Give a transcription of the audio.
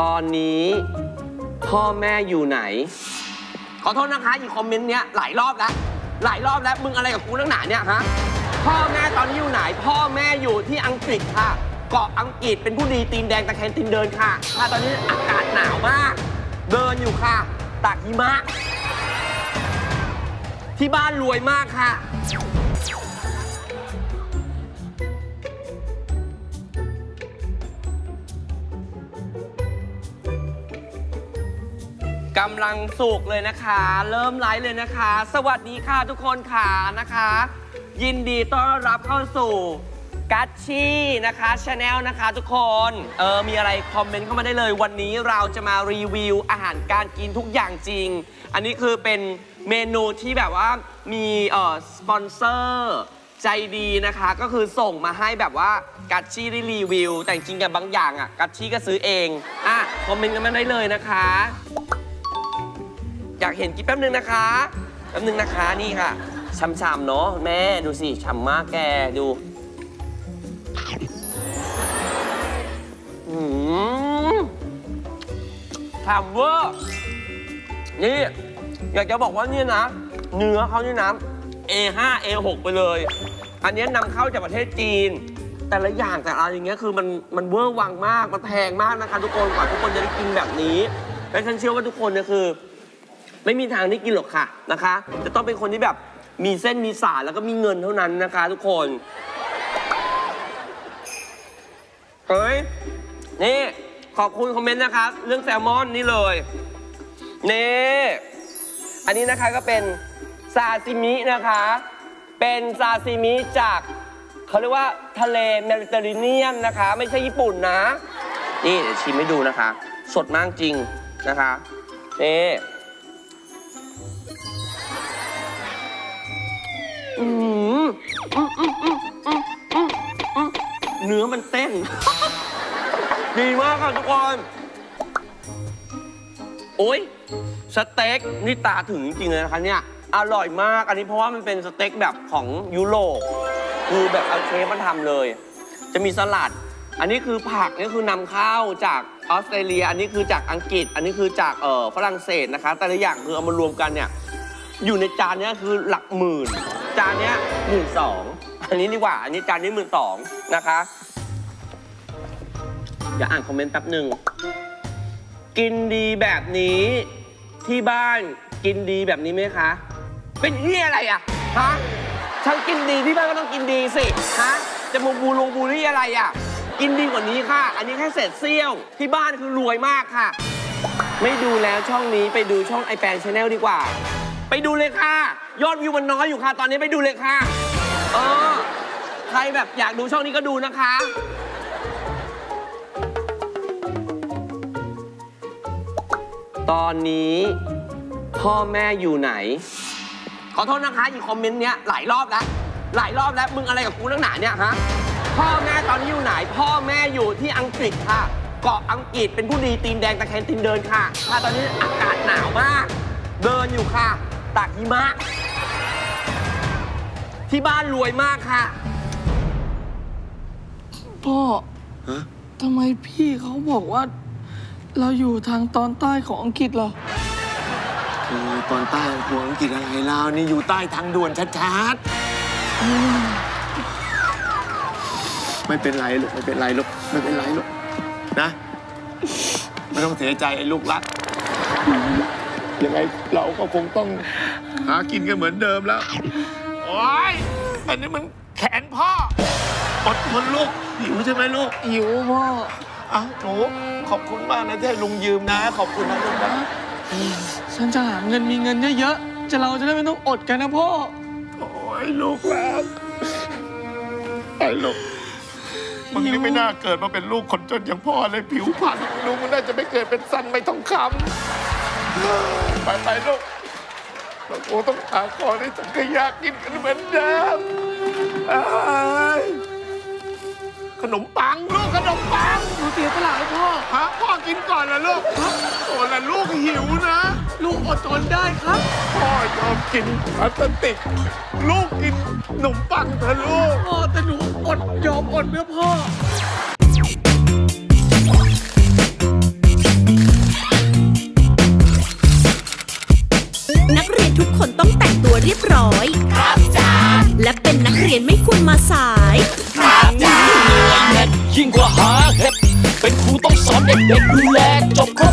ตอนนี้ พ่อแม่อยู่ไหน ขอโทษนะคะอีคอมเมนต์เนี้ยหลายรอบแล้ว หลายรอบแล้วมึงอะไรกับกูนักหนาเนี่ยฮะ พ่อแม่ตอนนี้อยู่ไหน พ่อแม่อยู่ที่อังกฤษค่ะ เกาะอังกฤษเป็นผู้ดีตีนแดงตะแคงตีนเดินค่ะ ค่ะตอนนี้อากาศหนาวมาก เดินอยู่ค่ะตากหิมะ ที่บ้านรวยมากค่ะำลังสุกเลยนะคะ เริ่มไลฟ์เลยนะคะ สวัสดีค่ะทุกคนค่ะนะคะ ยินดีต้อนรับเข้าสู่กัชชี่นะคะชาแนลนะคะทุกคนเออมีอะไรคอมเมนต์เข้ามาได้เลย วันนี้เราจะมารีวิวอาหารการกินทุกอย่างจริง อันนี้คือเป็นเมนูที่แบบว่ามีเอ่อสปอนเซอร์ใจดีนะคะ ก็คือส่งมาให้แบบว่ากัชชี่ได้รีวิว แต่จริงกับบางอย่างอะกัชชี่ก็ซื้อเองอะคอมเมนต์กันมาได้เลยนะคะ อยากเห็นกิ๊บแป๊บนึงนะคะแป๊บนึงนะคะนี่ค่ะช่ำๆเนาะแม่ดูสิฉ่ำมากแกดูอืมฉ่ำเวอร์นี่อยากจะบอกว่าเนี่ยนะ เนื้อเขานี่นะ A5 A6 ไปเลย อันนี้นำเข้าจากประเทศจีน แต่ละอย่างแต่ละอะไรอย่างเงี้ยคือมันมันเวอร์วังมาก มันแพงมากนะคะทุกคนกว่าทุกคนจะได้กินแบบนี้และฉันเชื่อว่าทุกคนเนี่ยคือ ไม่มีทางได้กินหรอกค่ะนะคะ จะต้องเป็นคนที่แบบมีเส้นมีสายแล้วก็มีเงินเท่านั้นนะคะ ทุกคนเฮ้ยนี่ขอบคุณคอมเมนต์นะคะเรื่องแซลมอนนี่เลยนี่อันนี้นะคะก็เป็นซาซิมินะคะ เป็นซาซิมิจากเขาเรียกว่าทะเลเมดิเตอร์เรเนียนนะคะ ไม่ใช่ญี่ปุ่นนะ นี่เดี๋ยวชิมให้ดูนะคะ สดมากจริงนะคะนี่ อืมอืมอืมอืมอืมอืมอืมเนื้อมันเต้น ดีมากค่ะทุกคน โอ้ยสเต็กนี่ตาถึงจริงๆเลยนะคะเนี่ย อร่อยมาก อันนี้เพราะว่ามันเป็นสเต็กแบบของยุโรป คือแบบเอาเชฟมาทำเลย จะมีสลัด อันนี้คือผักนี่คือนำเข้าจากออสเตรเลีย อันนี้คือจากอังกฤษ อันนี้คือจากเอ่อฝรั่งเศสนะคะ แต่ละอย่างคือเอามารวมกันเนี่ยอยู่ในจานเนี้ยคือหลักหมื่น จานเนี้ยหมื่นสองอันนี้ดีกว่า อันนี้จานนี้หมื่นสองนะคะอย่าอ่านคอมเมนต์แป๊บหนึ่งกินดีแบบนี้ที่บ้านกินดีแบบนี้ไหมคะ เป็นที่อะไรอะฮะฉันกินดีที่บ้านก็ต้องกินดีสิฮะจะมาบูลงบูลี่อะไรอะ กินดีกว่านี้ค่ะ อันนี้แค่เศษเสี้ยว ที่บ้านคือรวยมากค่ะ ไม่ดูแล้วช่องนี้ไปดูช่องไอแปงชาแนลดีกว่า ไปดูเลยค่ะ ยอดวิวมันน้อยอยู่ค่ะ ตอนนี้ไปดูเลยค่ะเออใครแบบอยากดูช่องนี้ก็ดูนะคะ ตอนนี้พ่อแม่อยู่ไหน ขอโทษนะคะอีกคอมเมนต์เนี้ยหลายรอบแล้ว หลายรอบแล้วมึงอะไรกับกูนักหนาเนี่ยฮะ พ่อแม่ตอนนี้อยู่ไหน พ่อแม่อยู่ที่อังกฤษค่ะ เกาะอังกฤษเป็นผู้ดีตีนแดงตะแคงตีนเดินค่ะค่ะตอนนี้อากาศหนาวมาก เดินอยู่ค่ะตากหิมะ ที่บ้านรวยมากค่ะ พ่อทำไมพี่เขาบอกว่า เราอยู่ทางตอนใต้ของอังกฤษเหรอโอ้ยตอนใต้ของอังกฤษอะไรเรานี่อยู่ใต้ทางด่วนชัดๆ ไม่เป็นไรลูกไม่เป็นไรลูกไม่เป็นไรลูกนะไม่ต้องเสียใจไอ้ลูกรักยังไงเราก็คงต้องหากินกันเหมือนเดิมแล้วโอ้ยอันนี้มันแขนพ่ออดทนลูกหิวใช่ไหมลูกหิวพ่อเอ้าหนูขอบคุณมากนะที่ให้ลุงยืมนะ ขอบคุณนะลูกนะฉันจะหาเงินมีเงินเยอะๆจะเราจะได้ไม่ต้องอดกันนะพ่อโอ้ยลูกรักไอ้ลูก มึงนี่ไม่น่าเกิดมาเป็นลูกคนจนอย่างพ่อเลยผิวพรรณลูกมันน่าจะไม่เกิดเป็นสันไม่ทองคำไปไปๆลูกเราโอ้ต้องหาของในสังขยากินกันเหมือนเดิมเอ้ยขนมปังลูกขนมปัง หนูเสียสละให้พ่อ ฮะพ่อกินก่อนนะลูกโอ้ละลูกหิวนะ ลูกอดทนได้ครับ พ่อยอมกินพลาสติก ลูกกินขนมปังเถอะลูก พ่อแต่หนู อดยอมอดเพื่อพ่อ นักเรียนทุกคนต้องแต่งตัวเรียบร้อย ครับจ้าและเป็นนักเรียนไม่ควรมาสาย ครับจ้าเหนื่ยนยิ่งกว่าหาเห็ดเป็นครูต้องสอนเด็กๆดูแลจบครบ